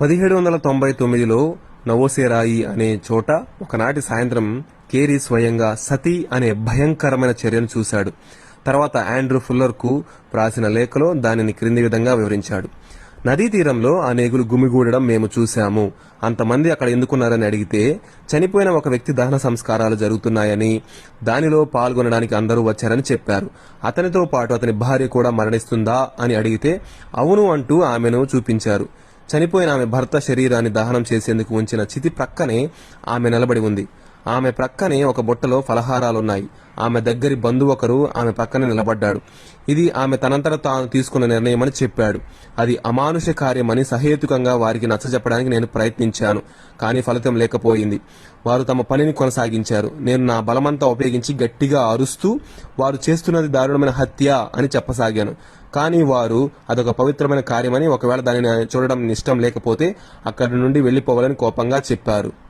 పదిహేడు వందల తొంభై తొమ్మిదిలో నవోసేరాయి అనే చోట ఒకనాటి సాయంత్రం కేరీ స్వయంగా సతీ అనే భయంకరమైన చర్యను చూశాడు. తర్వాత ఆండ్రూ ఫుల్లర్కు రాసిన లేఖలో దానిని క్రింది విధంగా వివరించాడు. నదీ తీరంలో ఆ నేగులు గుమిగూడడం మేము చూశాము. అంతమంది అక్కడ ఎందుకున్నారని అడిగితే చనిపోయిన ఒక వ్యక్తి దహన సంస్కారాలు జరుగుతున్నాయని దానిలో పాల్గొనడానికి అందరూ వచ్చారని చెప్పారు. అతనితో పాటు అతని భార్య కూడా మరణిస్తుందా అని అడిగితే అవును అంటూ ఆమెను చూపించారు. చనిపోయిన ఆమె భర్త శరీరాన్ని దహనం చేసేందుకు ఉంచిన చితి ప్రక్కనే ఆమె నిలబడి ఉంది. ఆమె ప్రక్కనే ఒక బుట్టలో ఫలహారాలున్నాయి. ఆమె దగ్గరి బంధువు ఒకరు ఆమె ప్రక్కనే నిలబడ్డాడు. ఇది ఆమె తనంతట తాను తీసుకున్న నిర్ణయమని చెప్పాడు. అది అమానుష కార్యమని సహేతుకంగా వారికి నచ్చజెప్పడానికి నేను ప్రయత్నించాను కానీ ఫలితం లేకపోయింది. వారు తమ పనిని కొనసాగించారు. నేను నా బలమంతా ఉపయోగించి గట్టిగా అరుస్తూ వారు చేస్తున్నది దారుణమైన హత్య అని చెప్పసాగాను. కానీ వారు అదొక పవిత్రమైన కార్యమని ఒకవేళ దానిని చూడడం ఇష్టం లేకపోతే అక్కడి నుండి వెళ్ళిపోవాలని కోపంగా చెప్పారు.